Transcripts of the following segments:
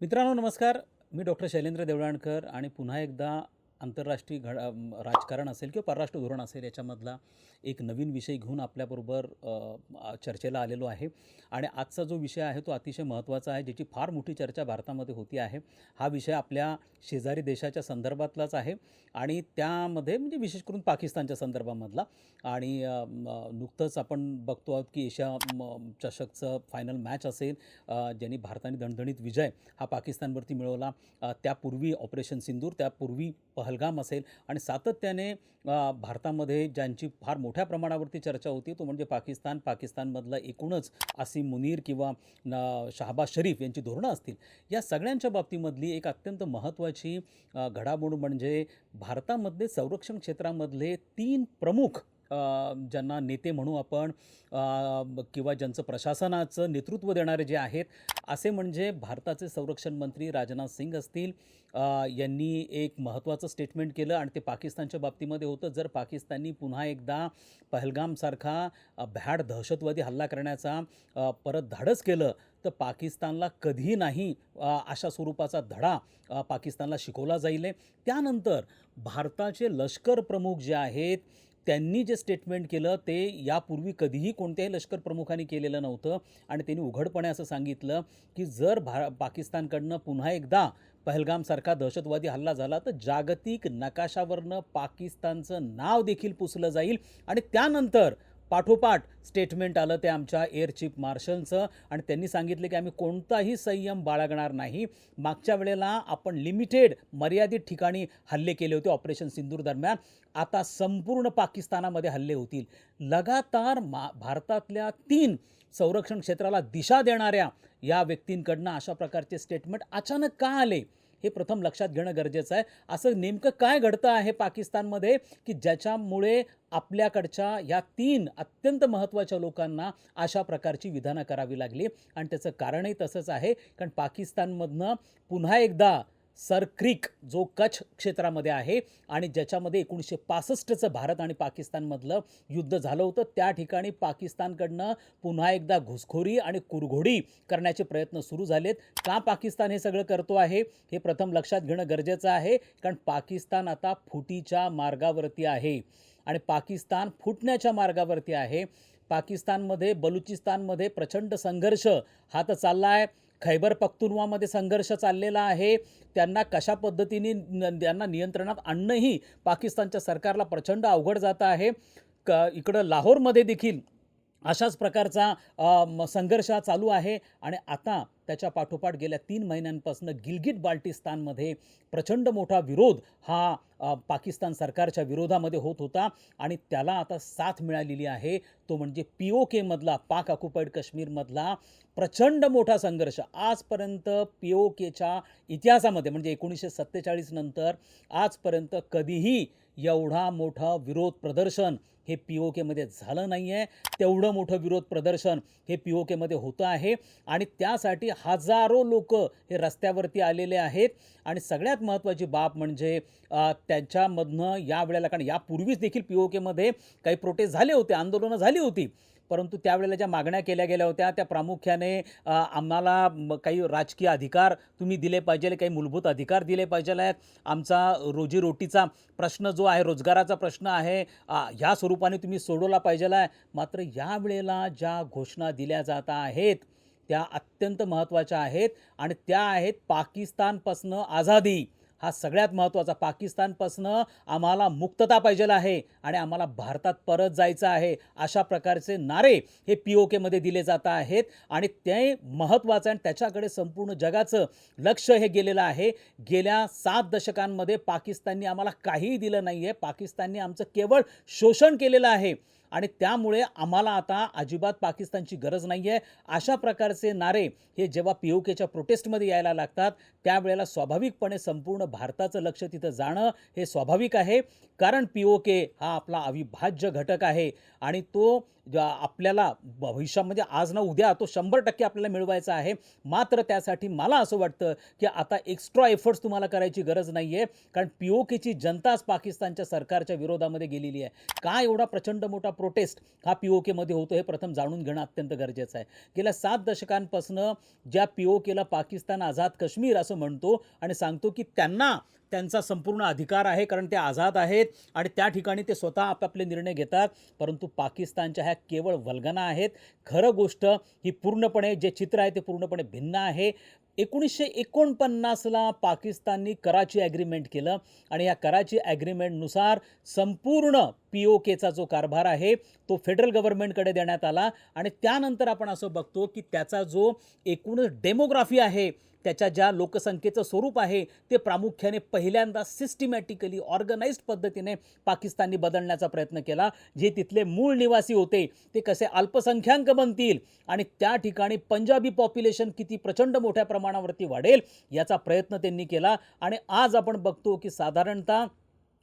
मित्रांनो नमस्कार. मी डॉक्टर शैलेंद्र देवळाणकर आणि पुन्हा एकदा आंतरराष्ट्रीय घड राजकारण असेल किंवा परराष्ट्र धोरण असेल याच्यामधला एक नवीन विषय घेऊन आपल्याबरोबर चर्चेला आलेलो आहे. आणि आजचा जो विषय आहे तो अतिशय महत्त्वाचा आहे ज्याची फार मोठी चर्चा भारतामध्ये होती आहे. हा विषय आपल्या शेजारी देशाच्या संदर्भातलाच आहे आणि त्यामध्ये म्हणजे विशेष करून पाकिस्तानच्या संदर्भामधला. आणि नुकतंच आपण बघतो आहोत की एशिया म, चषकचं फायनल मॅच असेल ज्यांनी भारताने दणदणीत विजय हा पाकिस्तानवरती मिळवला. त्यापूर्वी ऑपरेशन सिंदूर त्यापूर्वी पहलगाम असेल आणि सातत्याने भारतामध्ये ज्यांची फार मोठ्या प्रमाणावरती चर्चा होती तो म्हणजे पाकिस्तान. पाकिस्तानमधला एकूणच आसिम मुनीर किंवा न- शहाबाज शरीफ यांची धोरणं असतील. या सगळ्यांच्या बाबतीमधली एक अत्यंत महत्त्वाची घडामोड म्हणजे भारतामध्ये संरक्षण क्षेत्रामधले तीन प्रमुख ज्यांना नेते म्हणू आपण किंवा ज्यांचं प्रशासनाचं नेतृत्व देणारे जे आहेत असे म्हणजे भारताचे संरक्षण मंत्री राजनाथ सिंग असतील. यांनी एक महत्त्वाचं स्टेटमेंट केलं आणि ते पाकिस्तानच्या बाबतीमध्ये होतं. जर पाकिस्ताननी पुन्हा एकदा पहलगामसारखा भ्याड दहशतवादी हल्ला करण्याचा परत धाडस केलं तर पाकिस्तानला कधी नाही अशा स्वरूपाचा धडा पाकिस्तानला शिकवला जाईल. त्यानंतर भारताचे लष्कर प्रमुख जे आहेत त्यांनी जे स्टेटमेंट केलं ते यापूर्वी कधीही कोणत्याही लष्कर प्रमुखांनी केलेलं नव्हतं. आणि त्यांनी उघडपणे असं सांगितलं की जर भा पाकिस्तानकडनं पुन्हा एकदा पहलगामसारखा दहशतवादी हल्ला झाला तर जागतिक नकाशावरनं पाकिस्तानचं नाव देखील पुसलं जाईल. आणि त्यानंतर पाठोपाठ स्टेटमेंट आलं ते आमच्या एअर चीफ मार्शलचं आणि त्यांनी सांगितलं की आम्ही कोणताही संयम बाळगणार नाही. मागच्या वेळेला आपण लिमिटेड मर्यादित ठिकाणी हल्ले केले होते ऑपरेशन सिंदूर दरम्यान. आता संपूर्ण पाकिस्तानामध्ये हल्ले होतील. लगातार मा भारतातल्या तीन संरक्षण क्षेत्राला दिशा देणाऱ्या या व्यक्तींकडनं अशा प्रकारचे स्टेटमेंट अचानक का आले? हे प्रथम लक्षात घेणं गरजेचं आहे. असं नेमकं काय घडतं आहे पाकिस्तानमध्ये? की ज्याच्यामुळे आपल्याकडच्या या तीन अत्यंत महत्त्वाच्या लोकांना अशा प्रकारची विधानं करावी लागली. आणि त्याचं कारणही तसंच आहे. कारण पाकिस्तानमधनं पुन्हा एकदा सर क्रिक जो कच्छ क्षेत्रामध्ये आहे आणि ज्याच्यामध्ये एकोणीसशे पासष्टचं भारत आणि पाकिस्तानमधलं युद्ध झालं होतं त्या ठिकाणी पाकिस्तानकडनं पुन्हा एकदा घुसखोरी आणि कुरघोडी करण्याचे प्रयत्न सुरू झालेत. का पाकिस्तान हे सगळं करतो आहे? हे प्रथम लक्षात घेणं गरजेचं आहे कारण पाकिस्तान आता फुटीच्या मार्गावरती आहे आणि पाकिस्तान फुटण्याच्या मार्गावरती आहे. पाकिस्तानमध्ये बलुचिस्तानमध्ये प्रचंड संघर्ष हा तर चालला आहे. खैबर पख्तुनवामध्ये संघर्ष चाललेला आहे. त्यांना कशा पद्धतीने त्यांना नियंत्रणात आणणंही पाकिस्तानच्या सरकारला प्रचंड अवघड जातं आहे. क इकडं लाहोरमध्ये देखील अशाच प्रकारचा संघर्ष हा चालू आहे. आणि आता त्याच्या पाठोपाठ गेल्या तीन महिन्यांपासून गिलगिट बाल्टिस्तानमध्ये प्रचंड मोठा विरोध हा पाकिस्तान सरकारच्या विरोधामध्ये होत होता आणि त्याला आता साथ मिळालेली आहे. तो म्हणजे पी ओ केमधला पाक ऑक्युपाईड काश्मीरमधला प्रचंड मोठा संघर्ष. आजपर्यंत पी ओ केच्या इतिहासामध्ये म्हणजे एकोणीसशे सत्तेचाळीस नंतर आजपर्यंत कधीही एवढा मोठा विरोध प्रदर्शन हे पी ओ केमध्ये झालं नाही आहे तेवढं मोठं विरोध प्रदर्शन हे पी ओ केमध्ये होतं आहे. आणि त्यासाठी हजारो लोक हे रस्त्यावरती आलेले आहेत. आणि सगळ्यात महत्त्वाची बाब म्हणजे त्यांच्यामधनं या वेळेला कारण यापूर्वीच देखील पी ओ केमध्ये काही प्रोटेस्ट झाले होते आंदोलनं झाली होती. परंतु त्यावेळेला ज्या मागण्या केल्या गेल्या होत्या त्या प्रामुख्याने आम्हाला काही राजकीय अधिकार तुम्ही दिले पाहिजे काही मूलभूत अधिकार दिले पाहिजे आहेत. आमचा रोजीरोटीचा प्रश्न जो आहे रोजगाराचा प्रश्न आहे ह्या स्वरूपाने तुम्ही सोडवला पाहिजे आहे. मात्र यावेळेला ज्या घोषणा दिल्या जात आहेत त्या अत्यंत महत्त्वाच्या आहेत आणि त्या आहेत पाकिस्तानपासनं आझादी. हा सगळ्यात महत्त्वाचा. पाकिस्तानपासनं आम्हाला मुक्तता पाहिजे आहे आणि आम्हाला भारतात परत जायचं आहे अशा प्रकारचे नारे हे पी ओ केमध्ये दिले जात आहेत आणि ते महत्त्वाचं आहे आणि त्याच्याकडे संपूर्ण जगाचं लक्ष हे गेलेलं आहे. गेल्या सात दशकांमध्ये पाकिस्तानने आम्हाला काहीही दिलं नाही आहे पाकिस्तानने आमचं केवळ शोषण केलेलं आहे. आणि त्यामुळे आम्हाला आता अजिबात पाकिस्तानची गरज नाही आहे अशा प्रकारचे नारे हे जेव्हा पी ओ केच्या प्रोटेस्टमध्ये यायला लागतात त्यावेळेला स्वाभाविकपणे संपूर्ण भारताचं लक्ष तिथं जाणं हे स्वाभाविक आहे. कारण पी ओ के हा आपला अविभाज्य घटक आहे आणि तो आपल्याला भविष्यामध्ये म्हणजे आज ना उद्या तो शंभर टक्के आपल्याला मिळवायचा आहे. मात्र त्यासाठी मला असं वाटतं की आता एक्स्ट्रा एफर्ट्स तुम्हाला करायची गरज नाही आहे कारण पी ओ केची जनताच पाकिस्तानच्या सरकारच्या विरोधामध्ये गेलेली आहे. का एवढा प्रचंड मोठा प्रोटेस्ट हा पी ओ केमध्ये होतो हे प्रथम जाणून घेणं अत्यंत गरजेचं आहे. गेल्या सात दशकांपासून ज्या पी ओ केला पाकिस्तान आझाद काश्मीर असं म्हणतो आणि सांगतो की त्यांना त्यांचा संपूर्ण अधिकार आहे कारण ते आझाद आहेत आणि त्या ठिकाणी ते स्वतः आपापले निर्णय घेतात. परंतु पाकिस्तानच्या ह्या केवळ वल्गना आहेत. खरं गोष्ट ही पूर्णपणे जे चित्र आहे ते पूर्णपणे भिन्न आहे. एकोणीसशे एकोणपन्नासला पाकिस्ताननी कराची ॲग्रीमेंट केलं आणि या कराची ॲग्रीमेंटनुसार संपूर्ण पी ओ केचा जो कारभार आहे तो फेडरल गव्हर्नमेंटकडे देण्यात आला. आणि त्यानंतर आपण असं बघतो की त्याचा जो एकूण डेमोग्राफी आहे त्याच्या ज्या लोकसंख्येचं स्वरूप आहे ते प्रामुख्याने पहिल्यांदा सिस्टमॅटिकली ऑर्गनाइज्ड पद्धतीने पाकिस्ताननी बदलण्याचा प्रयत्न केला. जे तिथले मूळ निवासी होते ते कसे अल्पसंख्याक बनतील आणि त्या ठिकाणी पंजाबी पॉप्युलेशन किती प्रचंड मोठ्या प्रमाणात प्रमाणावरती वाढेल याचा प्रयत्न त्यांनी केला. आणि आज आपण बघतो की साधारणतः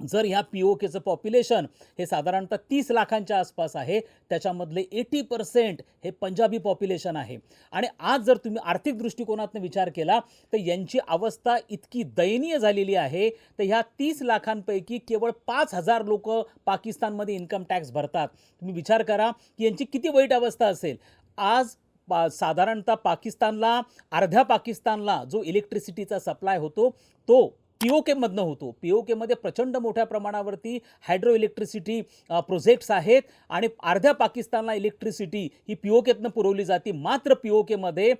जर ह्या पी ओ केचं पॉप्युलेशन हे साधारणतः तीस लाखांच्या आसपास आहे त्याच्यामधले एटी पर्सेंट हे पंजाबी पॉप्युलेशन आहे. आणि आज जर तुम्ही आर्थिक दृष्टिकोनातून विचार केला तर यांची अवस्था इतकी दयनीय झालेली आहे तर ह्या तीस लाखांपैकी केवळ पाच हजार लोक पाकिस्तानमध्ये इन्कम टॅक्स भरतात. तुम्ही विचार करा की यांची किती वाईट अवस्था असेल. आज पा साधारणतः पाकिस्तानला अर्ध्या पाकिस्तानला जो इलेक्ट्रिसिटीचा सप्लाय होतो तो पी ओ केमधनं होतो. पी ओ केमध्ये प्रचंड मोठ्या प्रमाणावरती हायड्रो इलेक्ट्रिसिटी प्रोजेक्ट्स आहेत आणि अर्ध्या पाकिस्तानला इलेक्ट्रिसिटी ही पी ओ केतनं पुरवली जाते. मात्र पी ओ केमध्ये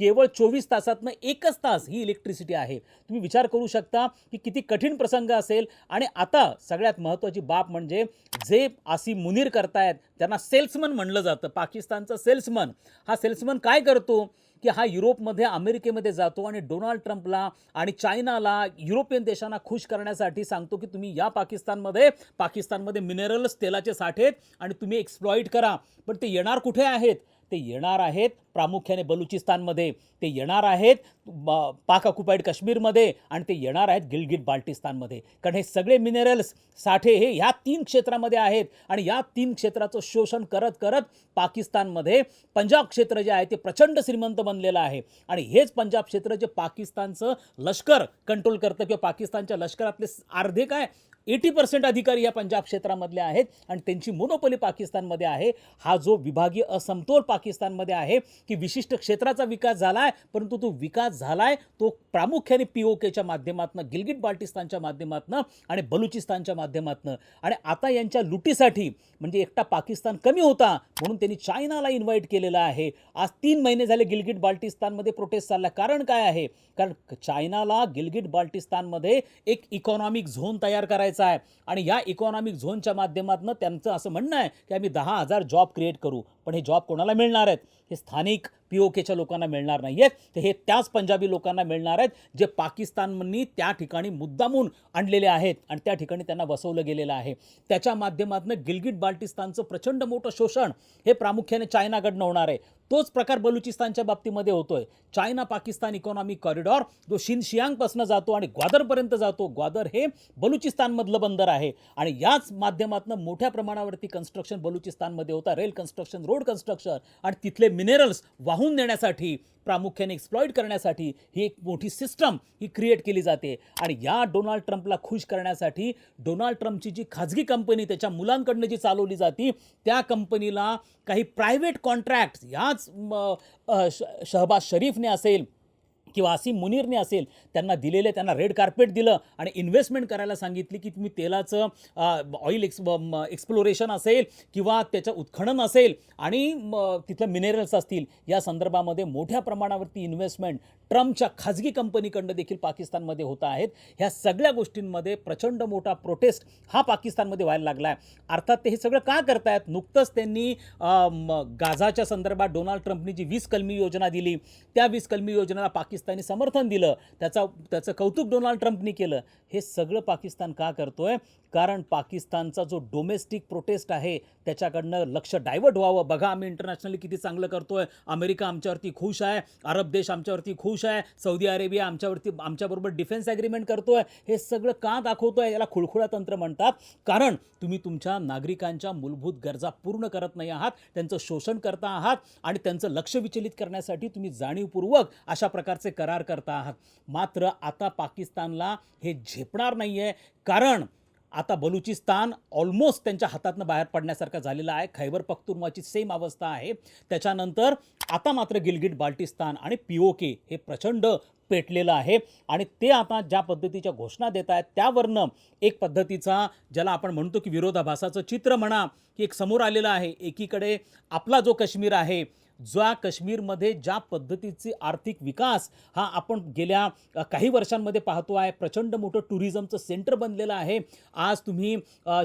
केवळ चोवीस तासातनं एकच तास ही इलेक्ट्रिसिटी आहे. तुम्ही विचार करू शकता की किती कठीण प्रसंग असेल आणि आता सगळ्यात महत्त्वाची बाब म्हणजे जे आसी मुनीर करतायत त्यांना सेल्समन म्हणलं जातं. पाकिस्तानचा सेल्समन हा सेल्समन काय करतो? की हा युरोपमध्ये अमेरिकेमध्ये जातो आणि डोनाल्ड ट्रम्पला आणि चायनाला युरोपियन देशांना खुश करण्यासाठी सांगतो की तुम्ही या पाकिस्तानमध्ये पाकिस्तानमध्ये मिनरल्स तेलाचे साठे आणि तुम्ही एक्सप्लॉईट करा. पण ते येणार कुठे आहेत? ते येणार आहेत प्रामुख्याने बलुचिस्तानमध्ये. ते येणार आहेत पाक ऑक्युपाईड काश्मीरमध्ये आणि ते येणार आहेत गिलगिट बाल्टिस्तानमध्ये. कारण हे सगळे मिनरल्स साठे हे ह्या तीन क्षेत्रामध्ये आहेत आणि या तीन क्षेत्राचं शोषण करत करत पाकिस्तानमध्ये पंजाब क्षेत्र जे आहे ते प्रचंड श्रीमंत बनलेलं आहे. आणि हेच पंजाब क्षेत्र जे पाकिस्तानचं लष्कर कंट्रोल करतं किंवा पाकिस्तानच्या लष्करातले अर्धे काय एटी पर्सेंट अधिकारी या पंजाब क्षेत्रामधले आहेत आणि त्यांची मोनोपली पाकिस्तानमध्ये आहे. हा जो विभागीय असमतोल पाकिस्तानमध्ये आहे की विशिष्ट क्षेत्राचा विकास झाला आहे परंतु तो विकास झाला आहे तो प्रामुख्याने पी ओ केच्या माध्यमातून गिलगिट बाल्टिस्तानच्या माध्यमातून आणि बलुचिस्तानच्या माध्यमातून. आणि आता यांच्या लुटीसाठी म्हणजे एकटा पाकिस्तान कमी होता म्हणून त्यांनी चायनाला इन्व्हाइट केलेलं आहे. आज तीन महिने झाले गिलगिट बाल्टिस्तानमध्ये प्रोटेस्ट चालला. कारण काय आहे? कारण चायनाला गिलगिट बाल्टिस्तानमध्ये एक इकॉनॉमिक झोन तयार करायचा आहे. आणि या इकॉनॉमिक झोनच्या माध्यमातून त्यांचं असं म्हणणं आहे की आम्ही दहा हजार जॉब क्रिएट करू. पण हे जॉब कोणाला मिळणार आहेत? हे स्थानिक पी ओ केच्या लोकांना मिळणार नाही आहेत. तर हे त्याच पंजाबी लोकांना मिळणार आहेत जे पाकिस्ताननी त्या ठिकाणी मुद्दामून आणलेले आहेत आणि त्या ठिकाणी त्यांना वसवलं गेलेलं आहे. त्याच्या माध्यमातून गिलगिट बाल्टिस्तानचं प्रचंड मोठं शोषण हे प्रामुख्याने चायनाकडनं होणार आहे. तोच प्रकार बलुचिस्तानच्या बाबतीमध्ये होतोय. चायना पाकिस्तान इकॉनॉमिक कॉरिडॉर जो शिनशियांगपासून जातो आणि ग्वादरपर्यंत जातो. ग्वादर हे बलुचिस्तानमधलं बंदर आहे. आणि याच माध्यमातून मोठ्या प्रमाणावरती कन्स्ट्रक्शन बलुचिस्तानमध्ये होता. रेल कन्स्ट्रक्शन रोड कन्स्ट्रक्शन आणि तिथले मिनरल्स वाहून नेण्यासाठी प्रामुख्याने एक्सप्लॉईट करण्यासाठी ही एक मोठी सिस्टम ही क्रिएट केली जाते. आणि या डोनाल्ड ट्रम्पला खुश करण्यासाठी डोनाल्ड ट्रम्पची जी खाजगी कंपनी त्याच्या मुलांकडनं जी चालवली जाती त्या कंपनीला काही प्रायव्हेट कॉन्ट्रॅक्ट ह्याच शहबाज शरीफने असेल किंवा आसिम मुनीरने असेल त्यांना दिलेले त्यांना रेड कार्पेट दिलं आणि इन्व्हेस्टमेंट करायला सांगितली की तुम्ही तेलाचं ऑइल एक्स एक्सप्लोरेशन असेल किंवा त्याचं उत्खनन असेल आणि तिथलं मिनरल्स असतील या संदर्भामध्ये मोठ्या प्रमाणावरती इन्व्हेस्टमेंट ट्रम्पच्या खाजगी कंपनीकडनं देखील पाकिस्तानमध्ये होत आहेत. ह्या सगळ्या गोष्टींमध्ये प्रचंड मोठा प्रोटेस्ट हा पाकिस्तानमध्ये व्हायला लागला आहे अर्थात ते हे सगळं का करतायत? नुकतंच त्यांनी गाझाच्या संदर्भात डोनाल्ड ट्रम्पनी जी वीस कलमी योजना दिली त्या वीस कलमी योजनेला पाकिस्तानी समर्थन दिलं. त्याचा त्याचं कौतुक डोनाल्ड ट्रम्पनी केलं. हे सगळं पाकिस्तान का करतोय? कारण पाकिस्तानचा जो डोमेस्टिक प्रोटेस्ट आहे त्याच्याकडनं लक्ष डायव्हर्ट व्हावं. बघा आम्ही इंटरनॅशनली किती चांगलं करतोय. अमेरिका आमच्यावरती खुश आहे. अरब देश आमच्यावरती खुश खुश आहे सौदी अरेबिया आमच्यावरती आमच्याबरोबर डिफेन्स ॲग्रीमेंट करतो आहे हे सगळं का दाखवतो आहे याला खुळखुळा तंत्र म्हणतात. कारण तुम्ही तुमच्या नागरिकांच्या मूलभूत गरजा पूर्ण करत नाही आहात त्यांचं शोषण करता आहात आणि त्यांचं लक्ष विचलित करण्यासाठी तुम्ही जाणीवपूर्वक अशा प्रकारचे करार करता आहात. मात्र आता पाकिस्तानला हे झेपणार नाही आहे कारण आता बलुचिस्तान ऑलमोस्ट त्यांच्या हातातनं बाहेर पडण्यासारखं झालेलं आहे. खैबर पख्तुनवाची सेम अवस्था आहे. त्याच्यानंतर आता मात्र गिलगिट बाल्टिस्तान आणि पी ओ के हे प्रचंड पेटलेलं आहे. आणि ते आता ज्या पद्धतीच्या घोषणा देत आहेत त्यावरनं एक पद्धतीचा ज्याला आपण म्हणतो की विरोधाभासाचं चित्र म्हणा की एक समोर आलेलं आहे. एकीकडे आपला जो काश्मीर आहे ज्या काश्मीरमध्ये ज्या पद्धतीची आर्थिक विकास हा आपण गेल्या काही वर्षांमध्ये पाहतो आहे. प्रचंड मोठं टुरिझमचं सेंटर बनलेलं आहे. आज तुम्ही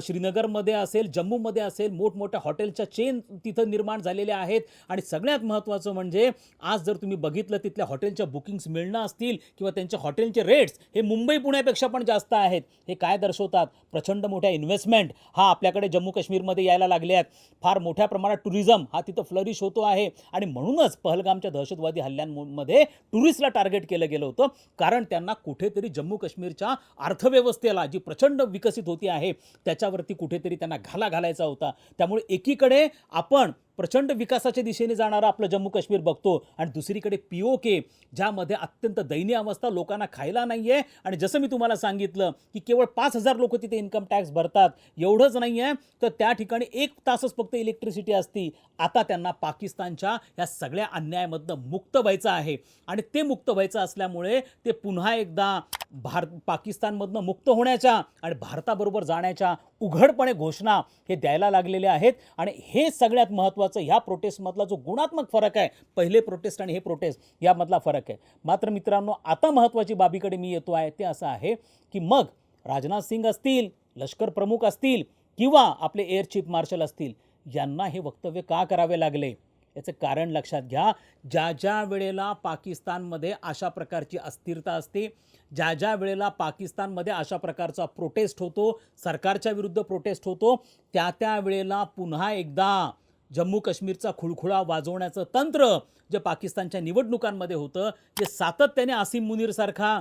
श्रीनगरमध्ये असेल जम्मूमध्ये असेल मोठमोठ्या हॉटेलच्या चेन तिथं निर्माण झालेल्या आहेत. आणि सगळ्यात महत्त्वाचं म्हणजे आज जर तुम्ही बघितलं तिथल्या हॉटेलच्या बुकिंग्स मिळणं असतील किंवा त्यांच्या हॉटेलचे रेट्स हे मुंबई पुण्यापेक्षा पण जास्त आहेत. हे काय दर्शवतात? प्रचंड मोठ्या इन्व्हेस्टमेंट हा आपल्याकडे जम्मू काश्मीरमध्ये यायला लागले आहेत. फार मोठ्या प्रमाणात टुरिझम हा तिथं फ्लरिश होतो आहे. आणि म्हणूनच पहलगामच्या दहशतवादी हल्ल्यांमध्ये टुरिस्टला टार्गेट केलं गेलं होतं. कारण त्यांना कुठेतरी जम्मू काश्मीरच्या अर्थव्यवस्थेला जी प्रचंड विकसित होती आहे त्याच्यावरती कुठेतरी त्यांना घाला घालायचा होता. त्यामुळे एकीकडे आपण प्रचंड विकासाच्या दिशेने जाणारं आपलं जम्मू काश्मीर बघतो. आणि दुसरीकडे पी ओ के ज्यामध्ये अत्यंत दयनीय अवस्था लोकांना खायला नाही आहे आणि जसं मी तुम्हाला सांगितलं की केवळ पाच हजार लोक तिथे इन्कम टॅक्स भरतात. एवढंच नाही आहे तर त्या ठिकाणी एक तासच फक्त इलेक्ट्रिसिटी असती. आता त्यांना पाकिस्तानच्या या सगळ्या अन्यायामधनं मुक्त व्हायचं आहे. आणि ते मुक्त व्हायचं असल्यामुळे ते पुन्हा एकदा भार पाकिस्तानमधनं मुक्त होण्याच्या आणि भारताबरोबर जाण्याच्या उघडपणे घोषणा हे द्यायला लागलेले आहेत. आणि हे सगळ्यात महत्त्वाचं ह्या प्रोटेस्टमधला जो गुणात्मक फरक आहे पहिले प्रोटेस्ट आणि हे प्रोटेस्ट यामधला फरक आहे. मात्र मित्रांनो आता महत्त्वाची बाबीकडे मी येतो आहे ते असं आहे की मग राजनाथ सिंग असतील लष्कर प्रमुख असतील किंवा आपले एअर चीफ मार्शल असतील यांना हे वक्तव्य का करावे लागले? याचं कारण लक्षात घ्या ज्या ज्या वेळेला पाकिस्तानमध्ये अशा प्रकारची अस्थिरता असते ज्या ज्या वेळेला पाकिस्तानमध्ये अशा प्रकारचा प्रोटेस्ट होतो सरकारच्या विरुद्ध प्रोटेस्ट होतो त्या त्या वेळेला पुन्हा एकदा जम्मू काश्मीरचा खुळखुळा वाजवण्याचं तंत्र जे पाकिस्तानच्या निवडणुकांमध्ये होतं जे सातत्याने आसिम मुनीरसारखा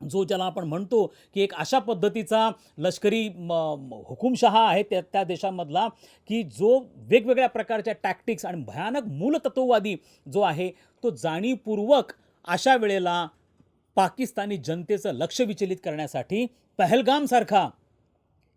जो ज्याला आपण म्हणतो की एक अशा पद्धतीचा लष्करी म- हुकुमशहा आहे त्या त्या देशामधला की जो वेगवेगळ्या प्रकारच्या टॅक्टिक्स आणि भयानक मूलतत्ववादी जो आहे तो जाणीवपूर्वक अशा वेळेला पाकिस्तानी जनतेचं लक्ष विचलित करण्यासाठी पहलगामसारखा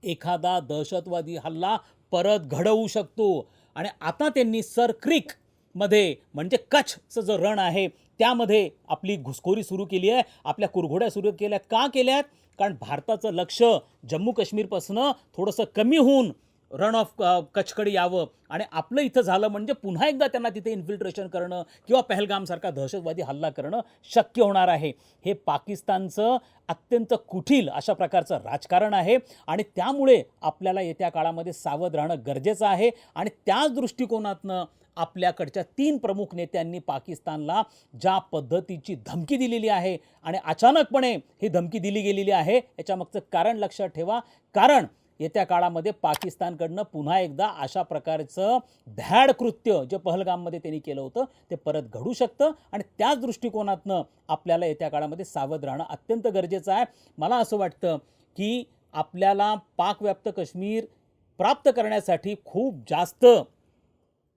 एखादा दहशतवादी हल्ला परत घडवू शकतो. आणि आता त्यांनी सर क्रिकमध्ये म्हणजे कच्छचं जो रण आहे त्यामध्ये आपली घुसखोरी सुरू केली आहे. आपल्या कुरघोड्या सुरू केल्यात का केल्यात? कारण भारताचं लक्ष जम्मू काश्मीरपासनं थोडंसं कमी होऊन रन ऑफ कचकडे यावं. आणि आपलं इथं झालं म्हणजे पुन्हा एकदा त्यांना तिथे इन्फिल्ट्रेशन करणं किंवा पहलगामसारखा दहशतवादी हल्ला करणं शक्य होणार आहे. हे पाकिस्तानचं अत्यंत कुठील अशा प्रकारचं राजकारण आहे आणि त्यामुळे आपल्याला येत्या काळामध्ये सावध राहणं गरजेचं आहे. आणि त्याच दृष्टिकोनातनं आपल्याकडच्या तीन प्रमुख नेत्यांनी पाकिस्तानला ज्या पद्धतीची धमकी दिलेली आहे आणि अचानकपणे ही धमकी दिली गेलेली आहे याच्यामागचं कारण लक्षात ठेवा. कारण येत्या काळामध्ये पाकिस्तानकडनं पुन्हा एकदा अशा प्रकारचं भ्याड कृत्य जे पहलगाममध्ये त्यांनी केलं होतं ते परत घडू शकतं आणि त्याच दृष्टिकोनातनं आपल्याला येत्या काळामध्ये सावध राहणं अत्यंत गरजेचं आहे. मला असं वाटतं की आपल्याला पाकव्याप्त काश्मीर प्राप्त करण्यासाठी खूप जास्त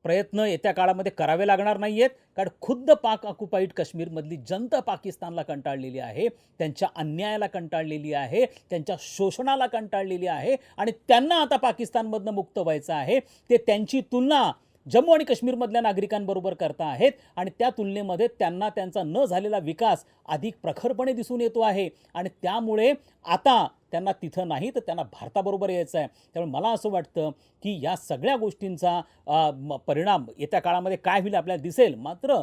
प्रयत्न येत्या काळामध्ये करावे लागणार नाही आहेत कारण खुद्द पाक ऑक्युपाईड काश्मीरमधली जनता पाकिस्तानला कंटाळलेली आहे. त्यांच्या अन्यायाला कंटाळलेली आहे. त्यांच्या शोषणाला कंटाळलेली आहे. आणि त्यांना आता पाकिस्तानमधनं मुक्त व्हायचं आहे. ते त्यांची तुलना जम्मू आणि काश्मीरमधल्या नागरिकांबरोबर करता आहेत आणि त्या तुलनेमध्ये त्यांना त्यांचा न झालेला विकास अधिक प्रखरपणे दिसून येतो आहे. आणि त्यामुळे आता त्यांना तिथं नाही तर त्यांना भारताबरोबर यायचं आहे. त्यामुळे मला असं वाटतं की या सगळ्या गोष्टींचा परिणाम येत्या काळामध्ये काय होईल आपल्याला दिसेल. मात्र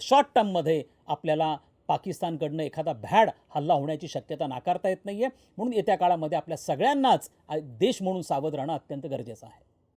शॉर्ट टर्ममध्ये आपल्याला पाकिस्तानकडनं एखादा भॅड हल्ला होण्याची शक्यता नाकारता येत नाही आहे म्हणून येत्या काळामध्ये आपल्या सगळ्यांनाच देश म्हणून सावध राहणं अत्यंत गरजेचं आहे.